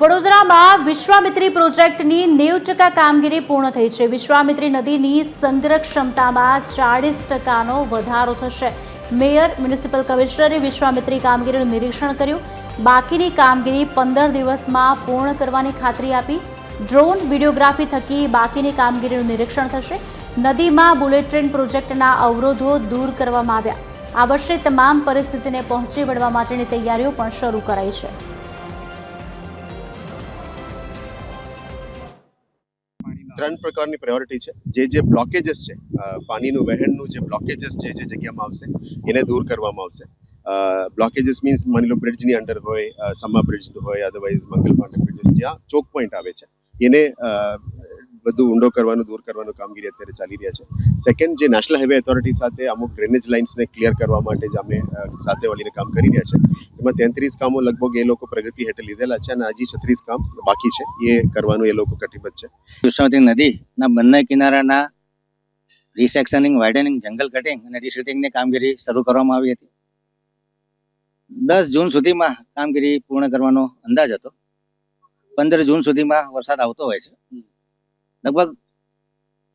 વડોદરામાં વિશ્વામિત્રી પ્રોજેક્ટની નેવ ટકા કામગીરી પૂર્ણ થઈ છે. વિશ્વામિત્રી નદીની સંગ્રહ ક્ષમતામાં ચાળીસ ટકાનો વધારો થશે. મેયર, મ્યુનિસિપલ કમિશનરે વિશ્વામિત્રી કામગીરીનું નિરીક્ષણ કર્યું. બાકીની કામગીરી પંદર દિવસમાં પૂર્ણ કરવાની ખાતરી આપી. ડ્રોન વિડીયોગ્રાફી થકી બાકીની કામગીરીનું નિરીક્ષણ થશે. નદીમાં બુલેટ ટ્રેન પ્રોજેક્ટના અવરોધો દૂર કરવામાં આવ્યા. આ વર્ષે તમામ પરિસ્થિતિને પહોંચી વળવા માટેની તૈયારીઓ પણ શરૂ કરાઈ છે. ત્રણ પ્રકારની પ્રાયોરિટી છે. જે જે બ્લોકેજીસ છે પાણીનું, વહેણનું જે બ્લોકેજીસ છે, જે જગ્યામાં આવશે, એને દૂર કરવામાં આવશે. બ્લોકેજીસ મીન્સ માની લો બ્રિજની અંડર હોય સમા બ્રિજ હોય અધરવાઇઝ મંગલ પાંડે બ્રિજ જ્યાં ચોક પોઈન્ટ આવે છે. એને બધું ઊંડો કરવાનું, દૂર કરવાનું કામગીરી અત્યારે ચાલી રહ્યા છે. સેકન્ડ જે નેશનલ હાઈવે ઓથોરિટી સાથે અમુક ડ્રેનેજ લાઇન્સને ક્લિયર કરવા માટે જ અમે સાથે વળીને કામ કરી રહ્યા છે. એમાં તેત્રીસ કામો લગભગ એ લોકો પ્રગતિ હેઠળ લીધેલા છે અને હજી છત્રીસ કામ બાકી છે. એ કરવાનું એ લોકો કટિબદ્ધ છે. વિશ્વવતી નદીના બંને કિનારાના રિસેક્શનિંગ વાઇડનિંગ જંગલ કટિંગ અને રિશૂટિંગની કામગીરી શરૂ કરવામાં આવી હતી. દસ જૂન સુધીમાં કામગીરી પૂર્ણ કરવાનો અંદાજ હતો. પંદર જૂન સુધીમાં વરસાદ આવતો હોય છે. લગભગ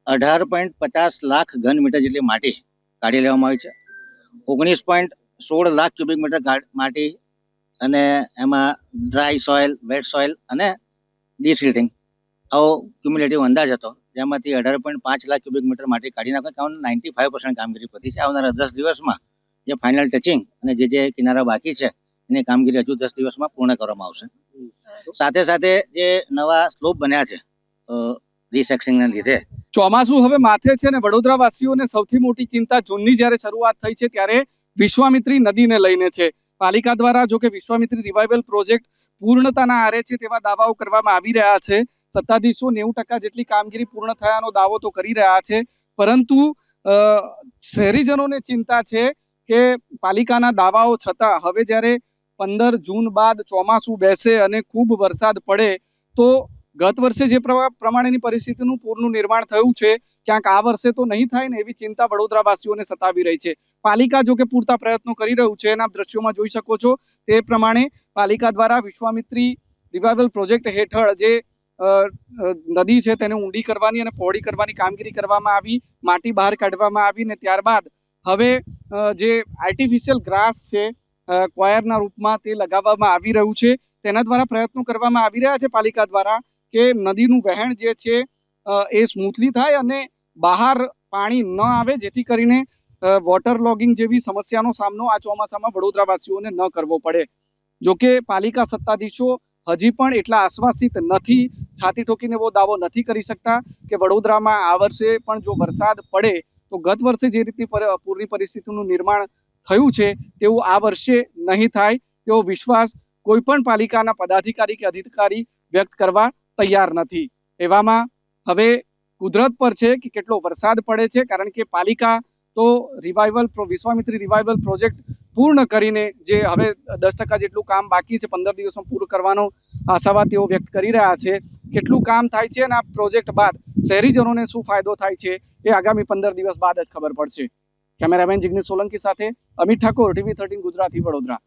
અઢાર પોઈન્ટ પચાસ લાખ ઘન મીટર જેટલી માટી કાઢી લેવામાં આવી છે. ઓગણીસ પોઈન્ટ સોળ લાખ ક્યુબિક મીટર માટી અને એમાં ડ્રાય સોઇલ વેટ સોઇલ અને ડિસિલ્ટિંગ આવો ક્યુમ્યુલેટિવ અંદાજ હતો જેમાંથી અઢાર પોઈન્ટ પાંચ લાખ ક્યુબિક મીટર માટી કાઢી નાખવા કારણ નાઇન્ટી ફાઈવ પર્સન્ટ કામગીરી પતી છે. આવનારા દસ દિવસમાં જે ફાઇનલ ટચિંગ અને જે જે કિનારા બાકી છે એની કામગીરી હજુ દસ દિવસમાં પૂર્ણ કરવામાં આવશે. સાથે સાથે જે નવા સ્લોપ બન્યા છે રિસેક્શનના લીધે. ચોમાસું હવે માથે છે ને વડોદરા વાસીઓને સૌથી મોટી ચિંતા જૂનની જ્યારે શરૂઆત થઈ છે ત્યારે વિશ્વામિત્રી નદીને લઈને છે. પાલિકા દ્વારા જો કે વિશ્વામિત્રી રિવાઇવલ પ્રોજેક્ટ પૂર્ણતાના આરે છે તેવા દાવાઓ કરવામાં આવી રહ્યા છે. સત્તાધીશો નેવું ટકા જેટલી કામગીરી પૂર્ણ થયાનો દાવો તો કરી રહ્યા છે. પરંતુ શહેરીજનોને ચિંતા છે કે પાલિકાના દાવાઓ છતાં હવે જ્યારે પંદર જૂન બાદ ચોમાસું બેસે અને ખૂબ વરસાદ પડે તો ગત વર્ષે જે પ્રમાણેની પરિસ્થિતિનું પૂરનું નિર્માણ થયું છે, ક્યાંક આ વર્ષે તો નહીં થાય ને એવી ચિંતા વડોદરાવાસીઓને સતાવી રહી છે. પાલિકા જો કે પૂરતા પ્રયત્નો કરી રહ્યું છે, એના દ્રશ્યોમાં જોઈ શકો છો. તે પ્રમાણે પાલિકા દ્વારા વિશ્વામિત્રી રિવાઇવલ પ્રોજેક્ટ હેઠળ જે નદી છે તેને ઊંડી કરવાની અને પહોળી કરવાની કામગીરી કરવામાં આવી, માટી બહાર કાઢવામાં આવી ને ત્યારબાદ હવે જે આર્ટિફિશિયલ ગ્રાસ છે કોયરના રૂપમાં તે લગાવવામાં આવી રહ્યું છે. તેના દ્વારા પ્રયત્નો કરવામાં આવી રહ્યા છે પાલિકા દ્વારા. કે નદીનું વહેણ જે છે એ સ્મૂથલી થાય અને બહાર પાણી ન આવે, જેથી કરીને વોટર લોગિંગ જેવી સમસ્યાનો સામનો આ ચોમાસામાં વડોદરાવાસીઓને ન કરવો પડે. જોકે પાલિકા સત્તાધીશો હજી પણ એટલા આશ્વાસિત નથી, છાતી ઠોકીને એવો દાવો નથી કરી શકતા કે વડોદરામાં આ વર્ષે પણ જો વરસાદ પડે, તો ગત વર્ષે જે પર- પૂરની પરિસ્થિતિનું નિર્માણ થયું છે, તેવું આ વર્ષે નહીં થાય તેવો વિશ્વાસ કોઈ પણ પાલિકાના પદાધિકારી કે અધિકારી વ્યક્ત કરવા તૈયાર નથી. એવામાં હવે કુદરત પર છે કે કેટલો વરસાદ પડે છે, કારણ કે પાલિકા તો રિવાઇવલ વિશ્વામિત્રી રિવાઇવલ પ્રોજેક્ટ પૂર્ણ કરીને જે હવે દસ ટકા જેટલું કામ બાકી છે, પંદર દિવસમાં પૂરું કરવાનો આશાવાદ તેઓ વ્યક્ત કરી રહ્યા છે. કેટલું કામ થાય છે અને આ પ્રોજેક્ટ બાદ શહેરીજનોને શું ફાયદો થાય છે એ આગામી પંદર દિવસ બાદ જ ખબર પડશે. કેમેરામેન જિગ્નેશ સોલંકી સાથે અમિત ઠાકોર, ટીવી થર્ટીન ગુજરાતી, વડોદરા.